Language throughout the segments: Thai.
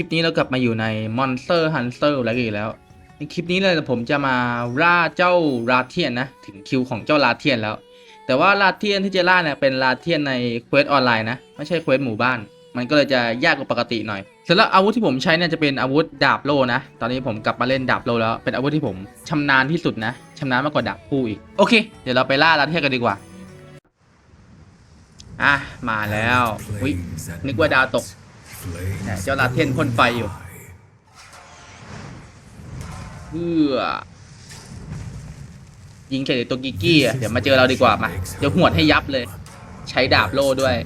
คลิปนี้เรากลับมาอยู่ใน Monster Hunter แล้วอีกแล้ว ในคลิปนี้เลยผมจะมาล่าเจ้าราเทียนนะ ถึงคิวของเจ้าราเทียนแล้ว แต่ว่าราเทียนที่จะล่าเนี่ยเป็นราเทียนในเควสออนไลน์นะ ไม่ใช่เควสหมู่บ้าน มันก็เลยจะยากกว่าปกติหน่อยสำหรับอาวุธที่ผมใช้เนี่ยจะเป็นอาวุธดาบโลนะ ตอนนี้ผมกลับมาเล่นดาบโลแล้ว เป็นอาวุธที่ผมชำนาญที่สุดนะชำนาญมากกว่าดาบคู่อีก โอเค เดี๋ยวเราไปล่าราเทียนกันดีกว่า อะ มาแล้วอุ๊ยนึกว่าดาวตก เนี่ยเจ้าลาเทนพ่นไฟอยู่เพื่อยิงใส่ตัวกิกกี้อะเดี๋ยวมาเจอเราดีกว่ามาเดี๋ยวหวดให้ยับเลย ใช้ดาบโล่ด้วย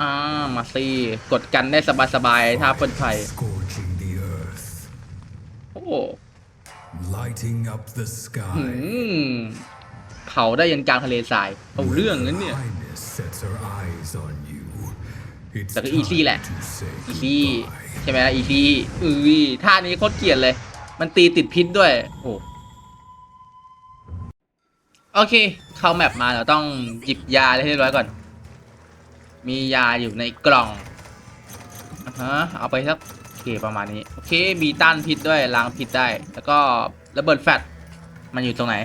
อ่ามาสิกดกันได้สบายๆถ้าพ่นไฟ Scorching the earth, โอ้ lighting up the หื sky. มเผาได้ยันกลางทะเลทรายเอาเรื่องนั้นเนี่ย แต่ก็ easy แหละ time to say อีซี่ goodbye. ใช่ไหมล่ะอีซี่อุ้ยท่านี้โคตรเกลียดเลย มันตีติดพิษด้วย โอ้โอเค เข้าแมปมาเราต้องหยิบยาให้เรียบร้อยก่อน มียาอยู่ในกล่องอ่าฮะเอาไปสักโอเคประมาณนี้ โอเค มีต้านพิษด้วยล้างพิษได้ แล้วก็ระเบิดแฟตมันอยู่ตรงไหน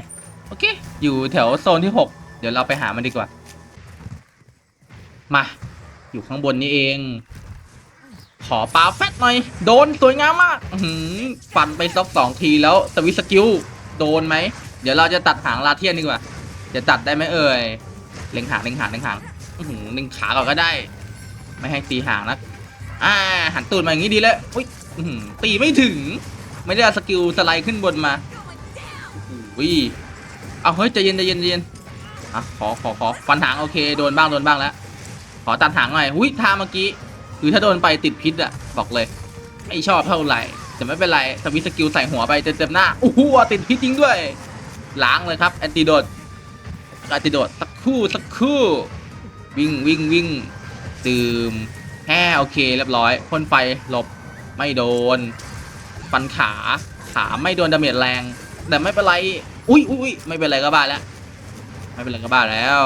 โอเค อยู่แถวโซนที่ 6 เดี๋ยวเราไปหามันดีกว่า มา อยู่ข้างบนนี้เอง ขอปาแฟตหน่อย โดนสวยงามมากฟันไปซอกสองทีแล้วสวิสกิลโดนไหม เดี๋ยวเราจะตัดหางลาเทียนดีกว่า จะตัดได้ไหมเอ่ย เล็งหางเล็งหางเล็งหางหือเล็งขาก่อนก็ได้ ไม่ให้ตีหางนะอ่าหันตูดมาอย่างนี้ดีแล้วอุ้ยตีไม่ถึง ไม่ได้สกิลสไลด์ขึ้นบนมาอุ้ยเอาเฮ้ยใจเย็นใจเย็นใจเย็นอะขอขอขอฟันหางโอเคโดนบ้างโดนบ้างแล้ว ขอตัดหางหน่อยหุ้ยท่าเมื่อกี้คือถ้าโดนไปติดพิษอะบอกเลย ไม่ชอบเท่าไหร่แต่ไม่เป็นไรสวิตสกิลใส่หัวไปเต็มๆหน้าโอ้โหติดพิษจริงด้วยล้างเลยครับแอนติโดดแอนติโดดสักคู่สักคู่วิ่งวิ่งวิ่งดื่มแฮ่โอเคเรียบร้อยพ่นไฟหลบไม่โดนฟันขาขาไม่โดนดาเมจแรง แต่ไม่เป็นไร อุ้ยอุ้ยอุ๊ยไม่เป็นไรก็บ้าแล้ว ไม่เป็นไรก็บ้าแล้ว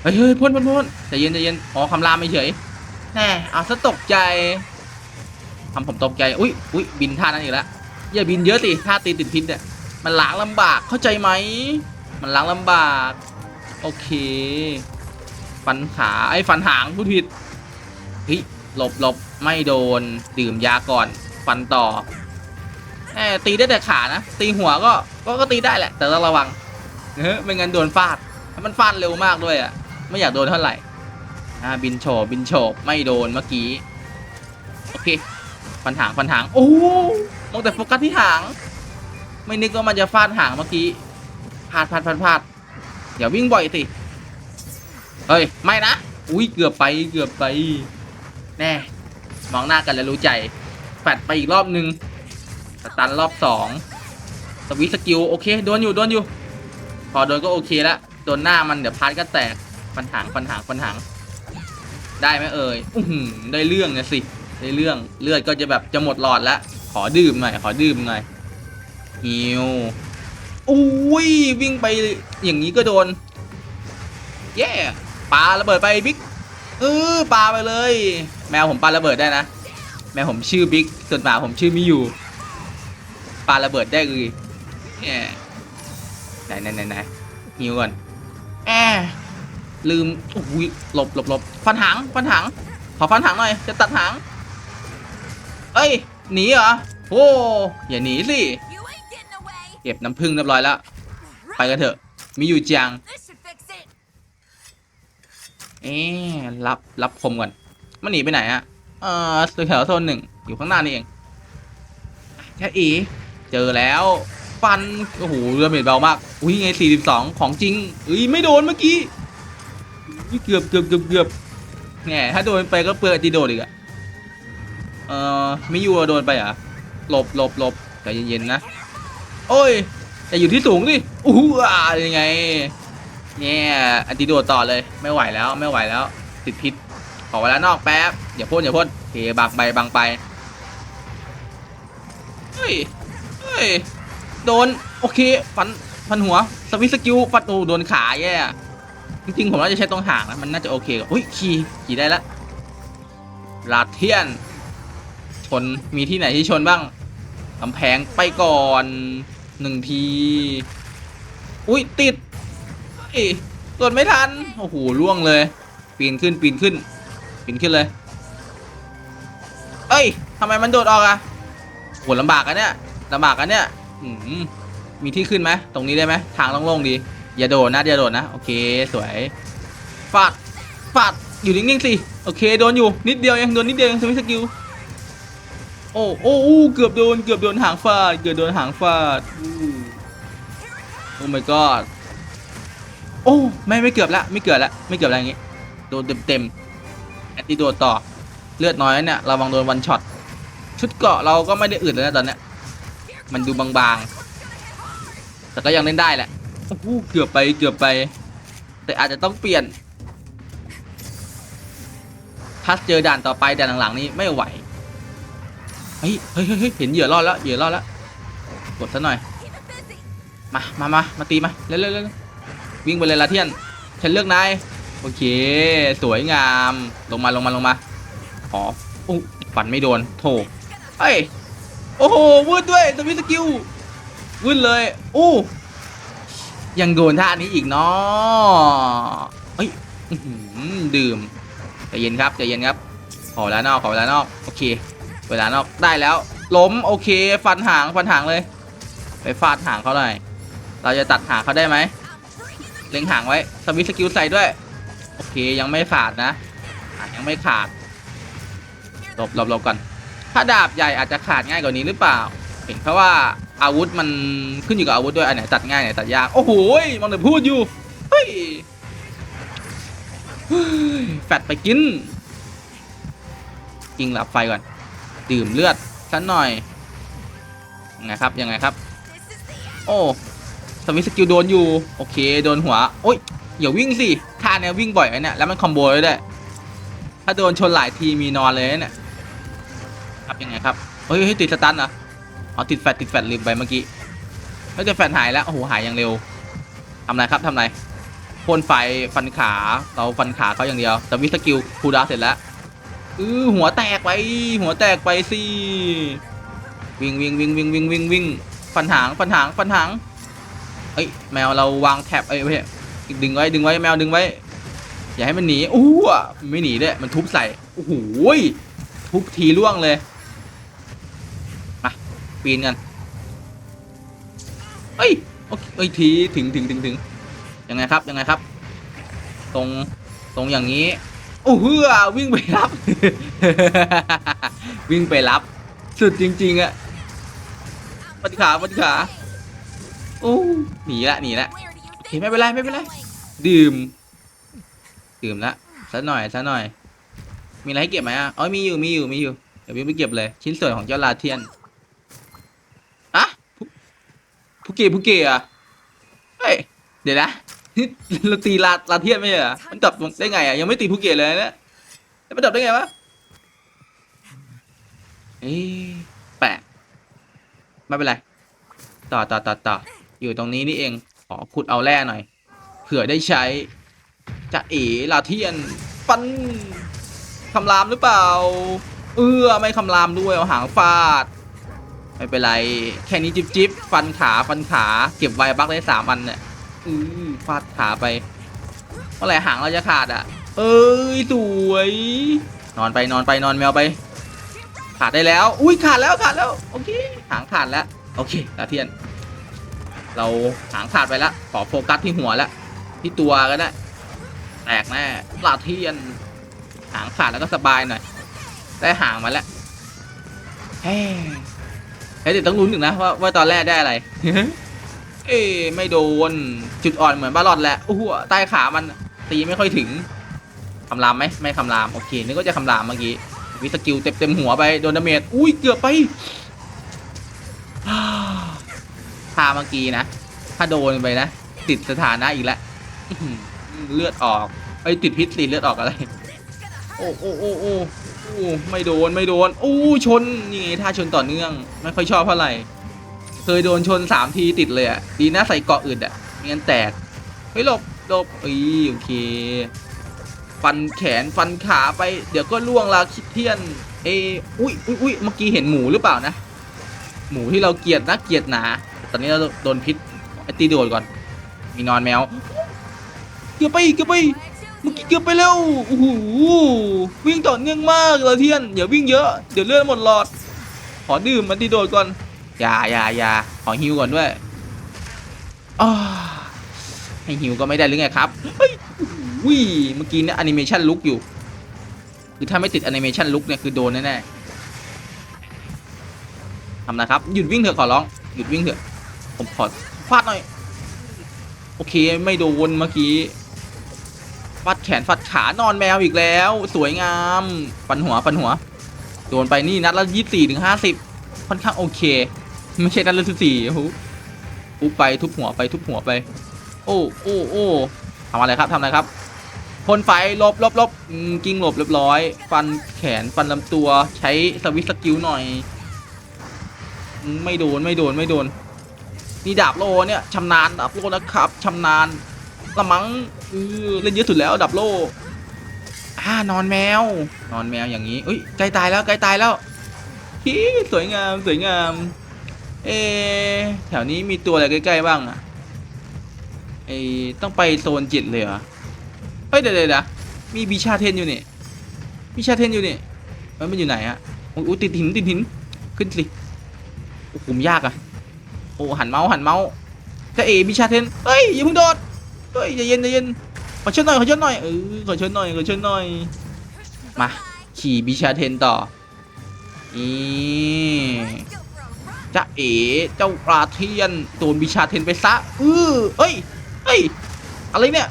เฮ้ยเฮ้ยพ่นพ่นพ่นใจเย็นใจเย็นอ๋อคำรามไม่เฉยแน่เอาซะตกใจทำผมตกใจ อุ้ยอุ้ยบินท่านั้นอีกแล้วอย่าบินเยอะสิท่าตีติดพิษเนี่ย มันล้างลำบากเข้าใจไหม มันล้างลำบาก โอเค ฟันขาไอ้ฟันหางพูดผิดเฮ้ยหลบหลบไม่โดน ดื่มยาก่อน ฟันต่อแหมตีได้แต่ขานะ ตีหัวก็ก็ก็ตีได้แหละ แต่ต้องระวังเฮ้ยไม่งั้นโดนฟาด มันฟาดเร็วมากด้วยอะ ไม่อยากโดนเท่าไหร่อ่าบินโฉบบินโฉบไม่โดนเมื่อกี้ โอเคฟันหางฟันหาง โอ้มองแต่โฟกัสที่หาง ไม่นึกว่ามันจะฟาดหางเมื่อกี้พลาดพลาดพลาดพลาดอย่าวิ่งบ่อยสิเฮ้ย ไม่นะ อุ้ยเกือบไปเกือบไป แน่ มองหน้ากันแล้วรู้ใจแฟดไปอีกรอบนึงสตันรอบสองสวิตสกิล โอเค โดนอยู่ โดนอยู่ พอโดนก็โอเคแล้ว โดนหน้ามันเดี๋ยวพาร์ทก็แตก ฟันหางฟันหางฟันหาง ได้ไหมเอ่ยอืได้เรื่องนะสิ ได้เรื่องเลือดก็จะแบบจะหมดหลอดแล้วขอดื่มหน่อย ขอดื่มหน่อยฮิวอุ้ยวิ่งไปอย่างนี้ก็โดนเย่ปาระเบิดไปบิ๊กเออปาไปเลย แมวผมปาระเบิดได้นะ แมวผมชื่อบิ๊กส่วนหมาผมชื่อมิยูปาระเบิดได้เลยแย่ไหนไหนไหนไหนฮิวก่อนแอ ลืมโอ้ยหลบหลบหลบฟันหางฟันหางขอฟันหางหน่อยจะตัดหางเอ้ยหนีเหรอโอ้อย่าหนีสิเก็บน้ำผึ้งเรียบร้อยแล้วไปกันเถอะมีอยู่จังเอ๊รับรับคมก่อนมันหนีไปไหนอะเออแถวโซนหนึ่งอยู่ข้างหน้านี่เองแค่อีเจอแล้วฟันโอ้โหเรือเม็ดเบามากอุ้ยไง42ของจริงอุ้ยไม่โดนเมื่อกี้ เกือบเกือบเกือบเกือบแหมถ้าโดนไปก็เปลือยตีโดดอีกอะเออไม่อยู่โดนไปอะหลบหลบหลบใจเย็นๆนะ โอ้ยแต่อยู่ที่สูงดิอู้หูอ่ายังไงเนี่ยอันติโดดต่อเลยไม่ไหวแล้วไม่ไหวแล้ว ติดพิษขอเวลานอกแป๊บอย่าพ่นอย่าพ่นเคบังไปบังไปเฮ้ยเฮ้ยโดนโอเคฟันฟันหัวสวิตสกิลฟันโอ้โดนขาแย่ จริงๆผมน่าจะใช้ตรงห่างนะ มันน่าจะโอเคกว่าอุ้ยขี่ขี่ได้ล้วลาเทียน ชน มีที่ไหนที่ชนบ้างกำแพงไปก่อนหนึ่งที อุ้ยติดเอ้ตรวจไม่ทัน โอ้โหล่วงเลย ปีนขึ้นปีนขึ้น ปีนขึ้นเลย เอ้ยทำไมมันโดดออกอะโหลำบากอะเนี่ยลำบากอะเนี่ยมมีที่ขึ้นไหมตรงนี้ได้ไหมทางโล่งๆดี อย่าโดดนะอย่าโดดนะโอเคสวยฟาดฟาดอยู่นิ่งๆสิโอเคโดนอยู่นิดเดียวเองโดนนิดเดียวเองสวิสกิลโอ้โอ้เกือบโดนเกือบโดนหางฟาดเกือบโดนหางฟาดโอ้ my god โอ้ไม่ไม่เกือบละไม่เกือบละไม่เกือบอะไรอย่างงี้โดนเต็มๆแอนติโดดต่อเลือดน้อยเนี่ยระวังโดนวันช็อตชุดเกาะเราก็ไม่ได้อึดเลยนะตอนเนี้ยมันดูบางๆแต่ก็ยังเล่นได้แหละ โอ้โหเกือบไปเกือบไป แต่อาจจะต้องเปลี่ยน ถ้าเจอด่านต่อไปด่านหลังๆนี้ไม่ไหวเฮ้ยเฮ้ยเฮ้ยเห็นเหยื่อรอดแล้วเหยื่อรอดแล้วกดซะหน่อยมามามามาตีมาเร็วเร็วเร็ววิ่งไปเลยลาเทียนฉันเลือกนายโอเค สวยงามลงมาลงมาลงมาขออู้ฝันไม่โดนโถเฮ้ยโอ้โหวืดด้วยสวิสกิลวืดเลยอู้ ยังโดนท่านี้อีกเนาะเฮ้ยดื่มใจเย็นครับใจเย็นครับ ขอเวลานอกขอเวลานอกโอเค เวลานอกได้แล้ว ล้มโอเค ฟันหางฟันหางเลย ไปฟาดหางเขาหน่อยเราจะตัดหางเขาได้ไหมเล็งหางไว้สวิตสกิลใส่ด้วย โอเคยังไม่ขาดนะยังไม่ขาดหลบหลบหลบก่อนถ้าดาบใหญ่อาจจะขาดง่ายกว่านี้หรือเปล่า เห็นเพราะว่า อาวุธมันขึ้นอยู่กับอาวุธด้วยอันไหนตัดง่ายอันไหนตัดยาก โอ้โหมองแต่พูดอยู่ เฮ้ย แฟดไปกินกิงหลับไฟก่อน ดื่มเลือดสักหน่อยยังไงครับยังไงครับ โอ้สวิสกิลโดนอยู่ โอเค โดนหัว โอ้ยอย่าวิ่งสิท่าเนี้ยวิ่งบ่อยไอ้เนี่ยแล้วมันคอมโบเลยด้วยถ้าโดนชนหลายทีมีนอนเลยเนี่ยครับยังไงครับเฮ้ยเฮ้ยติดสตันเหรอ อ๋อติดแฟตติดแฟตลืมไปเมื่อกี้เฮ้ยแต่แฟตหายแล้วโอ้โหหายอย่างเร็วทำไรครับทำไรพ่นไฟฟันขาเราฟันขาเขาอย่างเดียว แต่วิสกิลคูดาเสร็จแล้วอือหัวแตกไปหัวแตกไปสิวิ่งวิ่งวิ่งวิ่งวิ่งวิ่งวิ่งฟันหางฟันหางฟันหางเอ้ยแมวเราวางแท็บเอ้ยไม่ดึงไว้ดึงไว้แมวดึงไว้ อย่าให้มันหนีอู้อ่ไม่หนีด้วยมันทุบใส่โอ้โหทุบทีล่วงเลย ปีนกันเอ้ยโอเคเอ้ยทีถึงถึงถึงถึงยังไงครับยังไงครับ ตรงตรงอย่างนี้โอ้เฮือวิ่งไปรับ วิ่งไปรับ สุดจริง ๆอะปฏิขาปฏิขาโอ้หนีละหนีละโอเคไม่เป็นไรไม่เป็นไรดื่ม ดื่มละสักหน่อยสักหน่อย มีอะไรให้เก็บไหมอะอ๋อมีอยู่มีอยู่มีอยู่เดี๋ยววิ่งไปเก็บเลย ชิ้นส่วนของเจ้าลาเทียนอะผู้ ผู้เกย์ผู้เกย์อะเฮ้ยเดี๋ยวนะเราตีลาลาเทียนไม่ใช่เหรอมันจับได้ไงอะยังไม่ตีผู้เกย์เลยนะแล้วมันจับได้ไงวะเอ๊แปลกไม่เป็นไรต่อต่อต่อต่ออยู่ตรงนี้นี่เองขอขุดเอาแร่หน่อยเผื่อได้ใช้จะเอ๋ลาเทียนฟันคำรามหรือเปล่า เออไม่คำรามด้วยเอาหางฟาด ไม่เป็นไร แค่นี้จิบจิบฟันขาฟันขาเก็บไวบักได้สามอันเนี่ยอือฟาดขาไปเมื่อไหร่หางเราจะขาดอะ เอ้ยสวย นอนไปนอนไปนอนแมวไป ขาดได้แล้ว อุ้ยขาดแล้วขาดแล้วโอเคหางขาดแล้วโอเคลาเทียน เราหางขาดไปแล้วขอโฟกัสที่หัวแล้วที่ตัวก็ได้แตกแน่ลาเทียน หางขาดแล้วก็สบายหน่อย ได้หางมาแล้วเฮ้ เฮ้ยเดี๋ยวต้องลุ้นหนึ่งนะว่าว่าตอนแรกได้อะไร เอ้ไม่โดน จุดอ่อนเหมือนบาลอดแหละโอ้โหใต้ขามันตีไม่ค่อยถึงคำรามไหมไม่คำรามโอเคนึกว่าจะคำรามเมื่อกี้วิสกิลเต็มเต็มหัวไปโดนดาเมจอุ้ยเกือบไปท่าเมื่อกี้นะถ้าโดนไปนะติดสถานะอีกแล้วเลือดออกไอ้ติดพิษติดเลือดออกอะไร โอ้โอ้โอ้โอ้ อ้ไม่โดนไม่โดนโอ้ชนนี่ไงท่าชนต่อเนื่อง ไม่ค่อยชอบเท่าไหร่เคยโดนชนสามทีติดเลยอะดีนะใส่เกาะอื่นอะไม่งั้นแตกเฮ้ยหลบหลบอ้ยโอเค ฟันแขนฟันขาไป เดี๋ยวก็ล่วงลาคิดเทียน เออุ้ยอุ้ยอุ้ยเมื่อกี้เห็นหมูหรือเปล่านะ หมูที่เราเกลียดนะเกลียดหนา ตอนนี้เราโดนพิษไอตีโดดก่อน มีนอนแมวเกือบไปเกือบไป เมื่อกี้เกือบไปแล้วโอ้โหวิ่งต่อเนื่องมากเลยเทียนอย่าวิ่งเยอะเดี๋ยวเลือดหมดหลอด ขอดื่มมันตีโดดก่อนอย่าอย่าอย่าขอฮิวก่อนด้วยอ้าให้ฮิวก็ไม่ได้หรือไงครับเฮ้ยวิเมื่อกี้เนี่ยแอนิเมชันลุกอยู่คือถ้าไม่ติดแอนิเมชันลุกเนี่ยคือโดนแน่ๆทำนะครับหยุดวิ่งเถอะขอร้องหยุดวิ่งเถอะผมขอฟาดหน่อยโอเคไม่โดนเมื่อกี้ ฟัดแขนฟัดขานอนแมวอีกแล้ว สวยงามฟันหัวฟันหัวโดนไปนี่นัดละยี่สี่ถึงห้าสิบค่อนข้างโอเค ไม่ใช่นัดละสิบสี่โอ้โหทุบไปทุบหัวไปทุบหัวไป โอ้โอ้โอ้ทำอะไรครับทำอะไรครับพ่นไฟลบลบลบกิ้งหลบเรียบร้อย ฟันแขนฟันลำตัวใช้สวิตสกิลหน่อย ไม่โดนไม่โดนไม่โดนนี่ดาบโลเนี่ยชำนาญดาบโลนะครับชำนาญ ละมังเออเล่นเยอะสุดแล้วดาบโลอ่านอนแมว นอนแมวอย่างนี้อุ้ยใกล้ตายแล้วใกล้ตายแล้วฮีสวยงามสวยงาม เอแถวนี้มีตัวอะไรใกล้ๆบ้างอะเอต้องไปโซนจิตเลยเหรอเฮ้ยเดี๋ยวเดี๋ยวมีบีชาเทนอยู่นี่บีชาเทนอยู่นี่เอ้ยมันอยู่ไหนอะอุ้ยติดหินติดหินขึ้นสิโอ้โหยากอะโอ้หันเมาส์หันเมาส์จะเอบิชาเทนเฮ้ยอย่าเพิ่งโดด เฮ้ยใจเย็นใจเย็นขอเชิญหน่อยขอเชิญหน่อยเออขอเชิญหน่อยขอเชิญหน่อยมาขี่บิชาเทนต่ออีจะเอ๋เจ้าปลาเทียนโดนบิชาเทนไปซะเออเฮ้ยเฮ้ยอะไรเนี่ย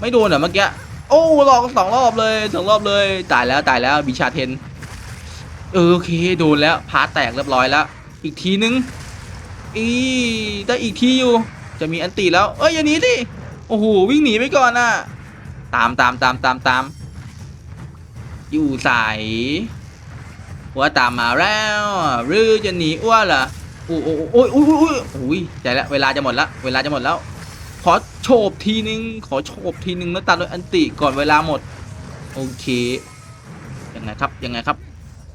ไม่โดนเหรอเมื่อกี้โอ้หลอกสองรอบเลยสองรอบเลยตายแล้วตายแล้วบิชาเทนเออโอเคโดนแล้วพาแตกเรียบร้อยแล้ว อีกทีนึงอีได้อีกทีอยู่ จะมีอันตีแล้ว เอ้ยอย่าหนีดิโอ้โหวิ่งหนีไปก่อนน่ะ ตามตามตามตามตามอยู่ใสว่าตามมาแล้วหรือจะหนีอ้วนล่ะโอ้โอ้โอ้ยโอ้ยโอ้ยโอ้ยใจล้วเวลาจะหมดละเวลาจะหมดแล้ว ขอโฉบทีนึง ขอโฉบทีนึงแล้วตามด้วยอันติก่อนเวลาหมด โอเคยังไงครับยังไงครับ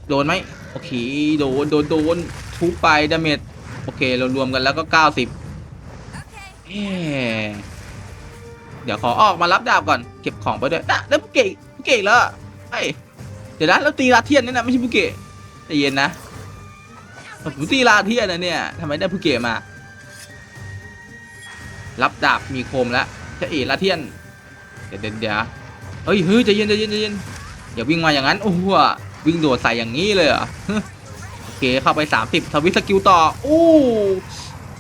โดนไหมโอเคโดนโดนโดนทุบไปดาเมจโอเคเรารวมกันแล้วก็ 90 เดี๋ยวขอออกมารับดาบก่อน เก็บของไปด้วยนะแล้วผู้เก่งผู้เก่งแล้วอเฮ้ยเดี๋ยวนะเราตีลาเทียนนี่นะไม่ใช่ผู้เก่ใจเย็นนะผมตีลาเทียนนะเนี่ยทำไมได้ผู้เก่มา รับดาบมีโคมแล้วจะเอ๋ลาเทียน เดี๋ยวเดี๋ยวเฮ้ยเฮ้ยใจเย็นใจเย็นใจเย็นอย่าวิ่งมาอย่างนั้นโอ้โหวิ่งโดดใส่อย่างนี้เลยเหรอโอเคเข้าไป 30 ทวิสกิลต่ออู้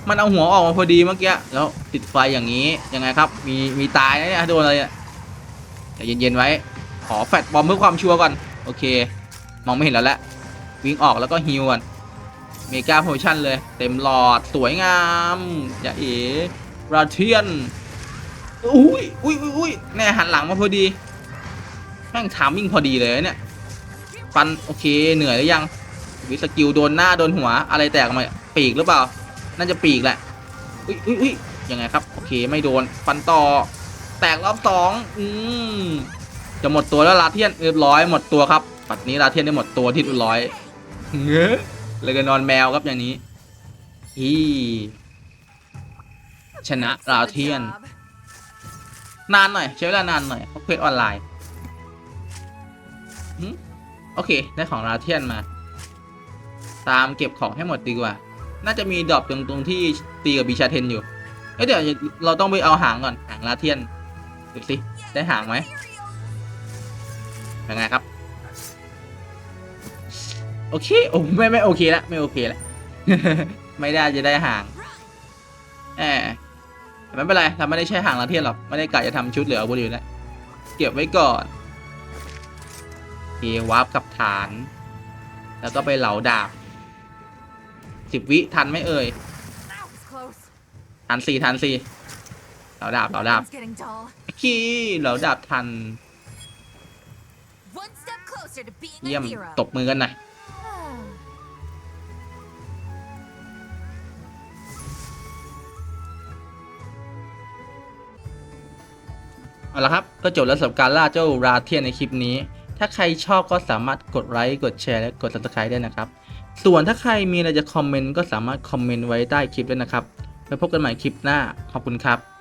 มันเอาหัวออกมาพอดีเมื่อกี้แล้วติดไฟอย่างนี้ยังไงครับ มีมีตายนะเนี่ยโดนอะไรเนี่ยใจเย็นๆไว้ ขอแฟตบอมเพื่อความชัวร์ก่อน โอเค มองไม่เห็นแล้วแหละวิ่งออกแล้วก็ฮิวก่อนเมกาโพชั่นเลย เต็มหลอดสวยงามอย่าเอ๋ราเทียนอุ้ยอุ้ยอุ้ยอุ้ยแน่หันหลังมาพอดีแม่งทามมิ่งพอดีเลยเนี่ยฟันโอเคเหนื่อยหรือยังวิสกิลโดนหน้าโดนหัวอะไรแตกมาปีกหรือเปล่า น่าจะปีกแหละอุ้ยอุ้ยอุ้ยยังไงครับ โอเคไม่โดน ฟันต่อ แตกรอบสองอืมจะหมดตัวแล้วลาเทียนเรียบร้อยหมดตัวครับ ปัดนี้ลาเทียนได้หมดตัวที่เรียบร้อยเงอะเลยก็นอนแมวครับอย่างนี้ฮีชนะลาเทียน นานหน่อยใช้เวลานานหน่อยเพราะเควสออนไลน์หึโอเค ได้ของลาเทียนมา ตามเก็บของให้หมดดีกว่า น่าจะมีดรอปตรงตรงที่ตีกับบิชาเทนอยู่เอ้ยเดี๋ยวเราต้องไปเอาหางก่อนหางลาเทียนดูสิได้หางไหมยังไงครับ โอเคโอ้ไม่ไม่โอเคละไม่โอเคละไม่ได้จะได้หางแอบแต่ไม่เป็นไรเราไม่ได้ใช้หางลาเทียนหรอกไม่ได้กะจะทำชุดเหลืออาวุธอยู่แล้วเก็บไว้ก่อนเควาร์ปกับฐาน แล้วก็ไปเหลาดาบ สิบวิทันไหมเอ่ยทันสี่ทันสี่เหลาดาบเหลาดาบขี้เหลาดาบทัน เยี่ยมตบมือกันหน่อยเอาละครับ ก็จบแล้วสำหรับการล่าเจ้าราเทียนในคลิปนี้ ถ้าใครชอบก็สามารถกดไลค์ กดแชร์ และกด subscribe ได้นะครับ ส่วนถ้าใครมีอะไรจะคอมเมนต์ก็สามารถคอมเมนต์ไว้ใต้คลิปด้วยนะครับไปพบกันใหม่คลิปหน้า ขอบคุณครับ